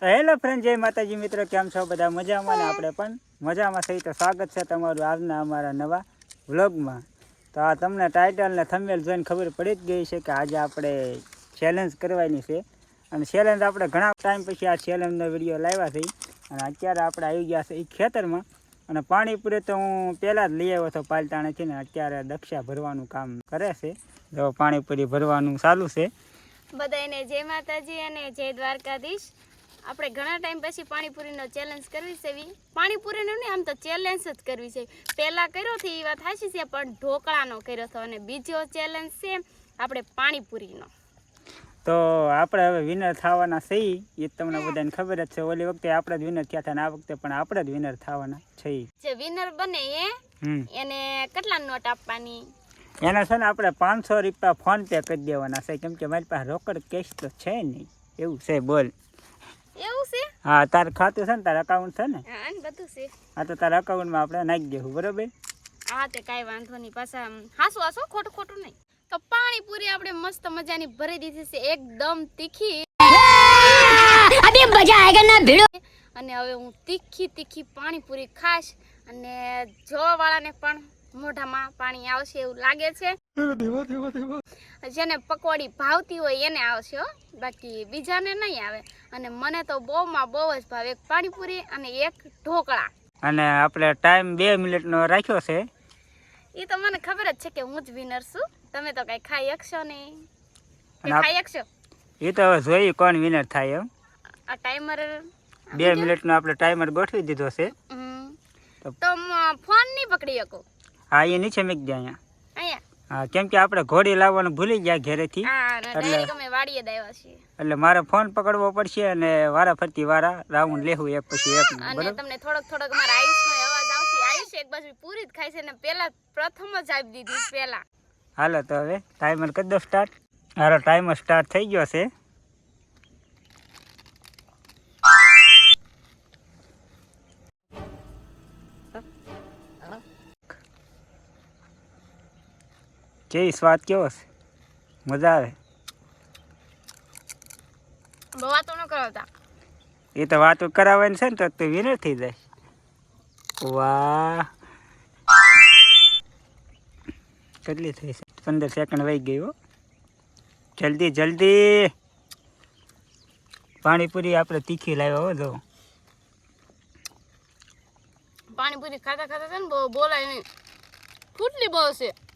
તો hello friend જય માતાજી મિત્રો, કેમ છો? બધા મજામાં ને આપણે પણ મજામાં સહી તો સ્વાગત છે તમારું આજના અમારા નવા વ્લોગમાં. તો આ તમને ટાઇટલ ને થંબેલ જોઈને ખબર પડી જ ગઈ છે કે આજે આપણે ચેલેન્જ કરવાની છે. અને ચેલેન્જ આપણે ઘણા ટાઈમ પછી આ ચેલેન્જનો વીડિયો લાવ્યા છે. અને અત્યારે આપણે આવી ગયા છે એ ખેતરમાં. અને પાણીપુરી તો હું પહેલાં જ લઈ આવ્યો હતો પાલતાણેથી ને અત્યારે દક્ષા ભરવાનું કામ કરે છે. જો પાણીપુરી ભરવાનું ચાલુ છે. બધાને જય માતાજી અને જય દ્વારકાધીશ. આપણે ઘણા ટાઈમ પછી પાણીપુરીનો ચેલેન્જ કરવી છે એવી પાણીપુરીનો નહીં આમ તો ચેલેન્જ જ કરવી છે. પહેલાં કર્યો હતો એ વાત હાચી છે પણ ઢોકળાનો કર્યો હતો અને બીજો ચેલેન્જ છે આપણે પાણીપુરીનો. તો આપણે હવે વિનર થવાના છે એ તમને બધાને ખબર જ છે. ઓલી વખતે આપણે જ વિનર થયા હતા ને આ વખતે પણ આપણે જ વિનર થવાના છે જે વિનર બને એ એને કેટલા નોટ આપવાની? એના છે ને આપણે પાંચસો રૂપિયા ફોન પે કરી દેવાના છે. કેમ કે મારી પાસે રોકડ કેશ તો છે નહીં. એવું છે બોલ. એવું છે? હા તાર ખાતું છે ને તાર અકાઉન્ટ છે ને? હા બધું છે. હા તો તારા અકાઉન્ટમાં આપણે નાખી દેવું બરોબર? હા તે કાઈ વાંધો નહીં. પાછા હાસું હાસું ખોટું ખોટું નહીં. તો પાણીપુરી આપણે મસ્ત મજાની ભરી દીધી છે એકદમ તીખી. અબે મજા આયેગા ના ભીડો. અને હવે હું તીખી તીખી પાણીપુરી ખાશ અને જોવાવાળાને પણ મોઢામાં પાણી આવશે એવું લાગે છે. જેને પકોડી ભાવતી હોય એને આવશે હો. બાકી બીજાને નહીં આવે. અને મને તો બહુમાં બહુ જ ભાવે એક પાણીપુરી અને એક ઢોકળા. અને આપણે ટાઈમ બે મિનિટનો રાખ્યો છે. એ તો મને ખબર જ છે કે હું જ વિનર છું. તમે તો કઈ ખાઈ શકશો નહીં. ખાઈ શકશો એ તો હવે જોઈએ કોણ વિનર થાય એમ. આ ટાઈમર બે મિનિટનો આપણે ટાઈમર ગોઠવી દીધો છે. તો- તો ફોન નહીં પકડી શકો. હા એ નીચે મૂકી દે અહીંયા. હા કેમ કે આપણે ઘોડી લાવવાનું ભૂલી ગયા ઘરેથી. એટલે- એટલે મારે ફોન પકડવો પડશે અને વારા ફરતી વારા રાઉન્ડ લેવું એક પછી એક અને તમને થોડોક થોડોક મારા આયુષનો અવાજ આવશે. આયુષ એક બાજુ પૂરી જ ખાય છે ને પહેલા પ્રથમ જ આપી દીધી પહેલા. હાલો તો હવે ટાઈમર કરી દો સ્ટાર્ટ હારો ટાઈમર સ્ટાર્ટ થઈ ગયો છે. કેવી સ્વાદ કેવો છે? મજા આવે? વાતો ન કરાવતા. એ તો વાતો કરાવવાની છે ને તો તું વિનર થઈ જાય. વાહ. કેટલી થઈ છે? પંદર સેકન્ડ વહી ગઈ હો. જલ્દી જલ્દી. પાણીપુરી આપણે તીખી લાવ્યા હો જો. પાણીપુરી ખાતા ખાતા છે ને બહુ બોલાય નહીં. ફૂટલી બહુ છે.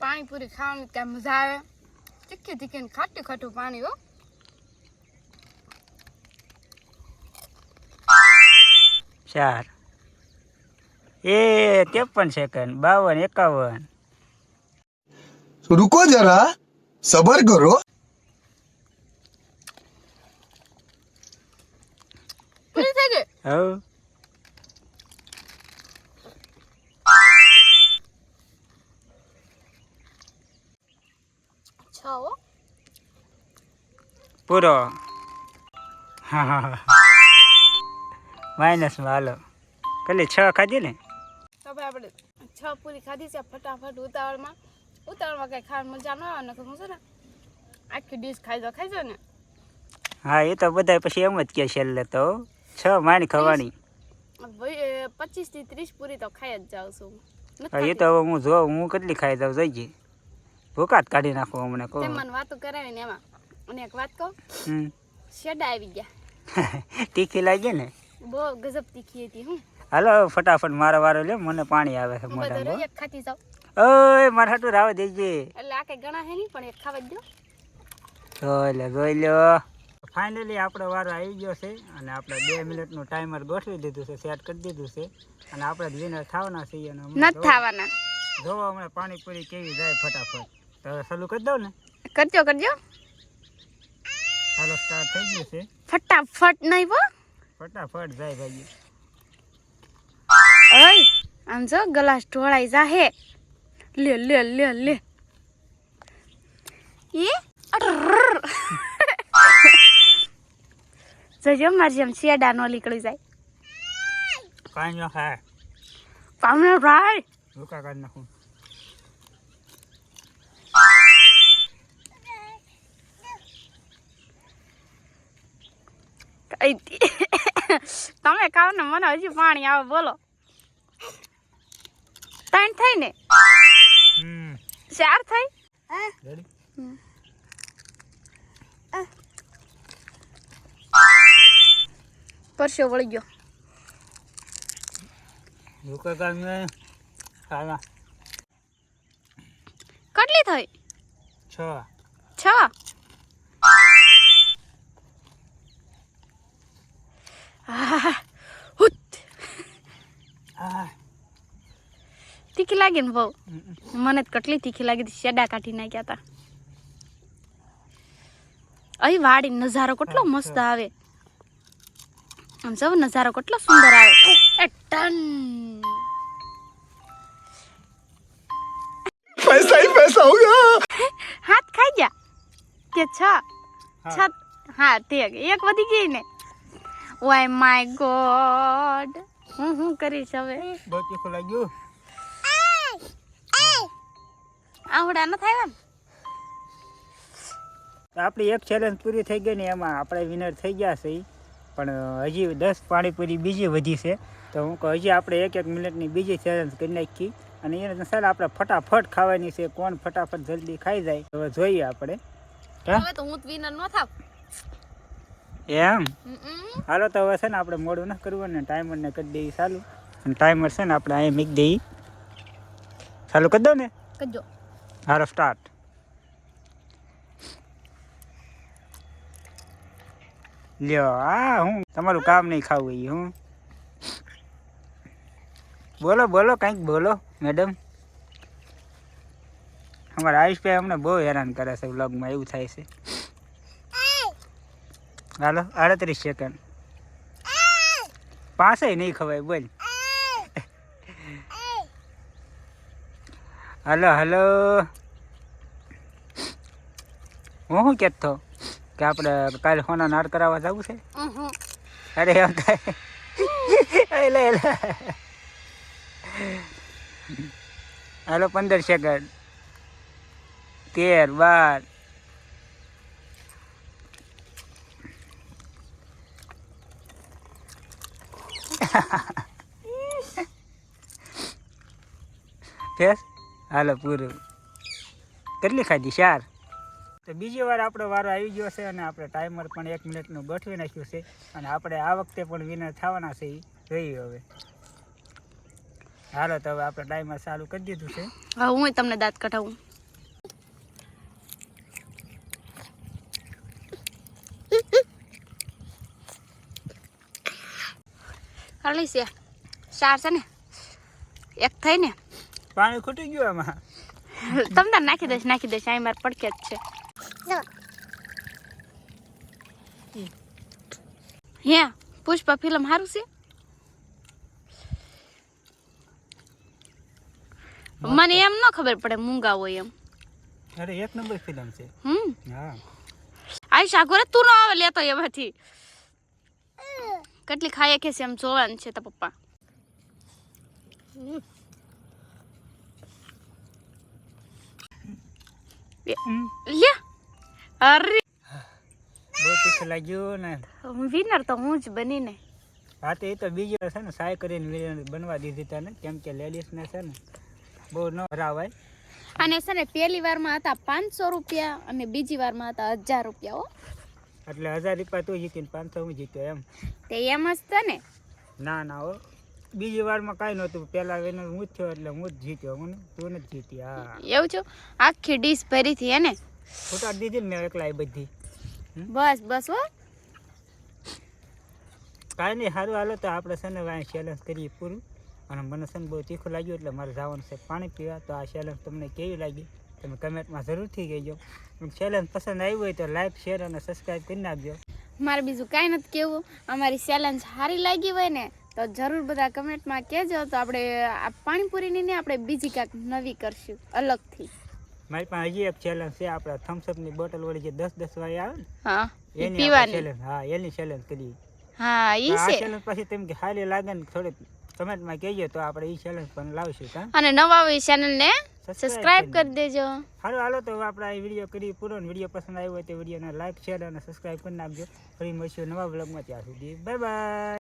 પાણીપુરી ખાવાની ક્યાં મજા આવે. તીખી તીખી ખાટું ખાટું પાણી હો. ચાર. એ ત્રેપન સેકન્ડ બાવન એકાવન. રૂકો જરા સબર કરો. હવ પૂરો. હા હા હા. માઇનસમાં હાલો. કેટલી છ ખાધી ને? તો આપણે છ પૂરી ખાધી છે ફટાફટ ઉતાવળમાં. ઉતાવળમાં કઈ ખાવાની મજા ન આવે ને હું છે ને આખી ડીશ ખાઈ દો ખાઈ ને? હા એ તો બધા પછી એમ જ કે છેલ્લે તો. છ માણી ખવાની. પચીસથી ત્રીસ પૂરી તો ખાઈ જ જાઉં છું. એ તો હવે હું જો હું કેટલી ખાઈ જાઉં જઈએ ભૂકાત કાઢી નાખો હમણાં કહો. મને વાતો કરાવી ને એમાં. અને એક વાત કહું? શેડા આવી ગયા. તીખી લાગી ને? બહુ ગજબ તીખી હતી હું. હાલો ફટાફટ મારો વારો લે મને પાણી આવે છે મોઢામાં. ખાતી જાવ ઓય મારે હાટુ રાવ દેજે. એટલે આ ગણા હે નહીં પણ એક ખાવા દો. જોઈ લે જોઈ લ્યો. ફાઇનલી આપણો વારો આવી ગયો છે અને આપણે બે મિનિટનું ટાઈમર ગોઠવી દીધું છે સેટ કરી દીધું છે. અને આપણે વિનર થવાના છીએ અને નથી થવાના. જોવો- હમણાં પાણીપુરી કેવી જાય ફટાફટ. તો હવે ચાલુ કરી દઉં ને? કરજો કરજો. ચાલો સ્ટાર્ટ થઈ ગયું છે. ફટાફટ નહીં હો. ફટાફટ જાય ભાઈ ઓય આમ જો ગ્લાસ ઢોળાઈ જાહે. લે લે લે લે. એ અરર. જોજો મારી જેમ શેડા નો નીકળી જાય. કાંઈ ન ખાય. કામને ભાઈ! ભૂકા કાઢી નાખું. કઈ દી. તમે ખાવ ને મને હજી પાણી આવે બોલો. ત્રણ થઈ ને? હમ. ચાર થઈ? રેડી પરસ્યો વળી ગયો. કેટલી થઈ? છ. છ? તીખી લાગી ને બહુ? મને તો કેટલી તીખી લાગી હતી શેડા કાઢી નાખ્યા હતા અહીં વાડી નજારો કેટલો મસ્ત આવે. આમ સૌ નજારો કેટલો સુંદર આવે. એ ટન. પૈસા હી પૈસા હોગા હાથ ખાઈ ગયા? કે છ? છ હા તે એક વધી ગઈ ને. ઓય માય ગોડ. હું હું કરીશ હવે? બહુ તીખું લાગ્યું. આવડા ન? થાય આપણી એક ચેલેન્જ પૂરી થઈ ગઈ ને એમાં આપણે વિનર થઈ ગયા છીએ પણ હજી દસ પાણીપુરી બીજી વધી છે. તો હું કહું હજી આપણે એક એક મિનિટની બીજી ચેલેન્જ કરી નાખી. અને એને સર આપણે ફટાફટ ખાવાની છે કોણ ફટાફટ જલ્દી ખાઈ જાય હવે જોઈએ આપણે. હવે તો હું વિનર ન થાવ. એમ? હાલો તો હવે છે ને આપણે મોડું ન કરવું ને ટાઈમરને કરી દઈએ ચાલુ. અને ટાઈમર છે ને આપણે અહીંયા મૂકી દઈએ. ચાલુ કરી દો ને. કરજો હાલો સ્ટાર્ટ લ્યો આ હું તમારું કામ નહીં ખાવું એ હું. બોલો બોલો, કંઈક બોલો, મેડમ. અમારા આયુષભાઈ અમને બહુ હેરાન કરે છે વ્લોગમાં, એવું થાય છે. હાલો, આડત્રીસ સેકન્ડ પાસે નહીં ખવાય, બોલ. Hello hello. હું શું કહેતો કે આપણે કાલે સોના નાર કરાવવા જવું છે? અરે હાલો પંદર સેકન્ડ તેર બાર. ફેસ? હાલો પૂરું. કેટલી ખાધી? ચાર? તો બીજી વાર આપણો વારો આવી ગયો છે અને આપણે ટાઈમર પણ એક મિનિટનું ગોઠવી નાખ્યું છે અને આપણે આ વખતે પણ વિનર થવાના છે એ જોઈએ હવે. હાલો તો હવે આપણે ટાઈમર ચાલુ કરી દીધું છે. હા હું તમને દાંત કઢાવું. ખાલી છે ચાર છે ને. એક થઈ ને. પાણી ખૂટી ગયું આમાં. તમને નાખી દઈશ નાખી દઈશ. અહીં મારે પડકે જ છે. હે પુષ્પા ફિલ્મ સારું છે? મને એમ ન ખબર પડે મૂંગા હોય એમ. અરે એક નંબર ફિલ્મ છે. હમ. હા. આયશા ઘરે તું ન આવે લેતો એમાંથી કેટલી ખાઈએ કે છે એમ જોવાનું છે તો પપ્પા. લે. અરે બહુ તીખું લાગ્યું ને. વિનર તો હું જ બનીને. હા તો એ તો બીજી વાર છે ને સાય કરીને વિનર બનવા દીધી તને કેમ કે લેડીઝને છે ને બહુ ન હરાવાય. અને છે ને પહેલી વારમાં હતા પાંચસો રૂપિયા અને બીજી વારમાં હતા હજાર રૂપિયા હો. એટલે હજાર રૂપિયા તું જીતી પાંચસો હું જીત્યો એમ. તે એમ જ તો ને. ના ના હો. બીજી વારમાં કાંઈ નહોતું પહેલા વિનર હું જ થયો એટલે હું જ જીત્યો. હું તું નથી જીતી હા એવું છું? આખી ડીશ ભરી હતી એને ફૂટા દીધી ને મેં એકલા એ બધી. બસ બસ હો. કાંઈ નહીં સારું હાલો તો આપણે છે ને અહીં ચેલેન્જ કરીએ પૂરું. અને મને છે ને બહુ તીખું લાગ્યું એટલે મારે જવાનું છે પાણી પીવા. તો આ ચેલેન્જ તમને કેવી લાગી? તમે કમેન્ટમાં જરૂરથી કહેજો. ચેલેન્જ પસંદ આવ્યું હોય તો લાઈક શેર અને સબસ્ક્રાઈબ કરી નાખજો. મારે બીજું કાંઈ નથી કેવું. અમારી ચેલેન્જ સારી લાગી હોય ને તો જરૂર બધા કમેન્ટમાં કહેજો. તો આપણે આ પાણીપુરીની ને આપણે બીજી કાંઈક નવી કરશું અલગથી. મારી પાસે હજી એક ચેલેન્જ છે આપણે થમ્સઅપની બોટલ વાળી જે દસ દસ વાળી આવે ને હા એની પીવાની. ચેલેન્જ હા એની ચેલેન્જ કરીએ હા ઈ છે. ચેલેન્જ પછી તેમ કે હાલી લાગે ને થોડે કમેન્ટમાં કહેજો તો આપણે ઈ ચેલેન્જ પણ લાવશું કા? અને નવા આવી ચેનલને સબસ્ક્રાઇબ કરી દેજો. હાલો હાલો તો આપણે આ વીડિયો કરી પૂરો વીડિયો પસંદ આવ્યો હોય તો વિડીયોને લાઈક શેર અને સબસ્ક્રાઇબ કરી નાખજો. ફરી મળીશું નવા બ્લોગમાં ત્યાં સુધી. Bye bye